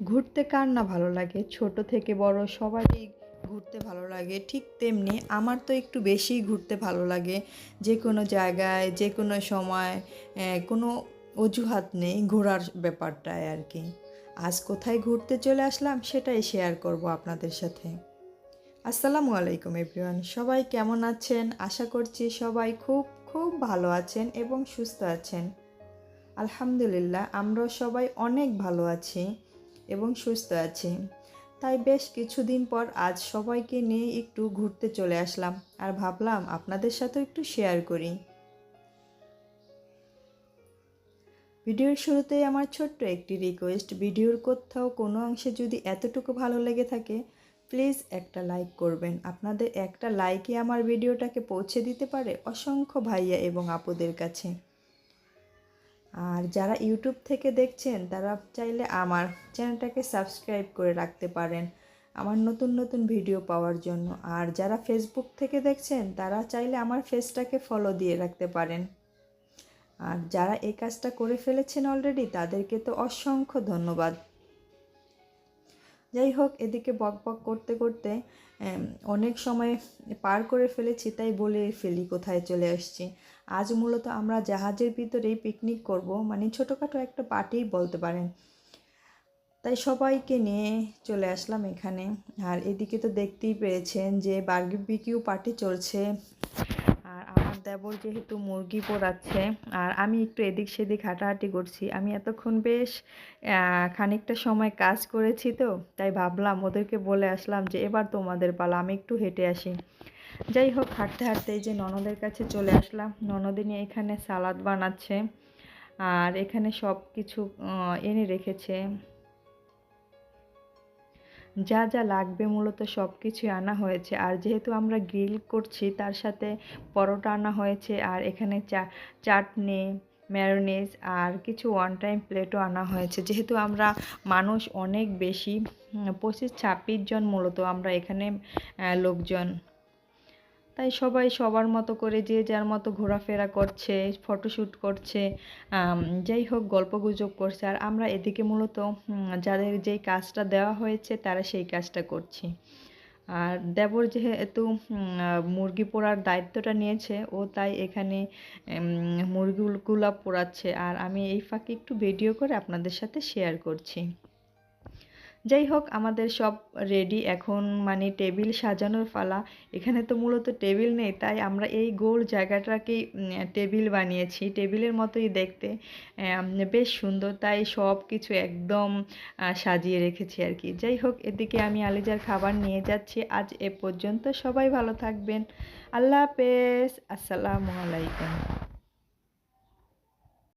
ঘুরতে কার না ভালো লাগে? ছোট থেকে বড় সবারই ঘুরতে ভালো লাগে। ঠিক তেমনি আমার তো একটু বেশিই ঘুরতে ভালো লাগে। যে কোনো জায়গায়, যে কোনো সময় কোনো অজুহাত নেই ঘোরার ব্যাপারটায় আর কি। আজ কোথায় ঘুরতে চলে আসলাম সেটাই শেয়ার করব আপনাদের সাথে। আসসালামু আলাইকুম এভরিওয়ান সবাই কেমন আছেন? আশা করছি সবাই খুব খুব ভালো আছেন এবং সুস্থ আছেন। আলহামদুলিল্লাহ আমরা সবাই অনেক ভালো আছি। এবং সুস্থ আছি। তাই বেশ কিছুদিন পর আজ সবাইকে নিয়ে একটু ঘুরতে চলে আসলাম আর ভাবলাম আপনাদের সাথেও একটু শেয়ার করি। ভিডিওর শুরুতেই আমার ছোট্ট একটি রিকোয়েস্ট ভিডিওর কোথাও কোনো অংশে যদি এতটুকু ভালো লেগে থাকে প্লিজ একটা লাইক করবেন। আপনাদের একটা লাইকই আমার ভিডিওটাকে পৌঁছে দিতে পারে অসংখ্য ভাইয়া এবং আপুদের কাছে। আর যারা ইউটিউব থেকে দেখছেন, তারা চাইলে আমার চ্যানেলটাকে সাবস্ক্রাইব করে রাখতে পারেন আমার নতুন নতুন ভিডিও পাওয়ার জন্য। আর যারা ফেসবুক থেকে দেখছেন, তারা চাইলে আমার ফেসটাকে ফলো দিয়ে রাখতে পারেন। আর যারা এই কাজটা করে ফেলেছেন অলরেডি তাদেরকে তো অসংখ্য ধন্যবাদ। যাই হোক, এদিকে বক বক করতে করতে অনেক সময় পার করে ফেলেছি, তাই বলে ফেলি, কোথায় চলে আসছি। আজ মূলত আমরা জাহাজের ভিতরেই পিকনিক করব মানে ছোটোখাটো একটা পার্টি বলতে পারেন। তাই সবাইকে নিয়ে চলে আসলাম এখানে। আর এদিকে তো দেখতেই পেয়েছেন যে বার্বিকিউ পার্টি চলছে। আর আমার দেবর যেহেতু মুরগি পোড়াচ্ছে, আর আমি একটু এদিক সেদিক হাঁটাহাঁটি করছি। আমি এতক্ষণ বেশ খানিকটা সময় কাজ করেছি তো, তাই ভাবলাম ওদেরকে বলে আসলাম যে এবার তোমাদের পালা, আমি একটু হেঁটে আসি। যাই হোক, হাঁটতে হাঁটতে এই যে ননদের কাছে চলে আসলাম। ননদিনী এখানে সালাদ বানাচ্ছে, আর এখানে সব কিছু এনে রেখেছে। যা যা লাগবে মূলত সব কিছুই আনা হয়েছে। আর যেহেতু আমরা গ্রিল করছি, তার সাথে পরোটা আনা হয়েছে, আর এখানে চা, চাটনি, ম্যারোনেজ আর কিছু ওয়ান টাইম প্লেটও আনা হয়েছে। যেহেতু আমরা মানুষ অনেক বেশি পঁচিশ, ছাব্বিশ জন মূলত আমরা এখানে লোকজন। তাই সবাই সবার মতো করে যে যার মতো ঘোরাফেরা করছে ফটোশ্যুট করছে যাই হোক গল্পগুজব করছে। আর আমরা এদিকে মূলত যাদের যেই কাজটা দেওয়া হয়েছে তারা সেই কাজটা করছি। আর দেবর যেহেতু মুরগি পোড়ার দায়িত্বটা নিয়েছে, ও তাই এখানে মুরগিগুলা পোড়াচ্ছে। আর আমি এই ফাঁকে একটু ভিডিও করে আপনাদের সাথে শেয়ার করছি। যাই হোক আমাদের সব রেডি এখন মানে টেবিল সাজানোর পালা। এখানে তো মূলত টেবিল নেই, তাই আমরা এই গোল জায়গাটাকেই টেবিল বানিয়েছি। টেবিলের মতোই দেখতে। বেশ সুন্দর। তাই সব কিছু একদম সাজিয়ে রেখেছি আর কি। যাই হোক এদিকে আমি আলিজার খাবার নিয়ে যাচ্ছি। আজ এ পর্যন্ত সবাই ভালো থাকবেন। আল্লাহ হাফেজ। আসসালামু আলাইকুম।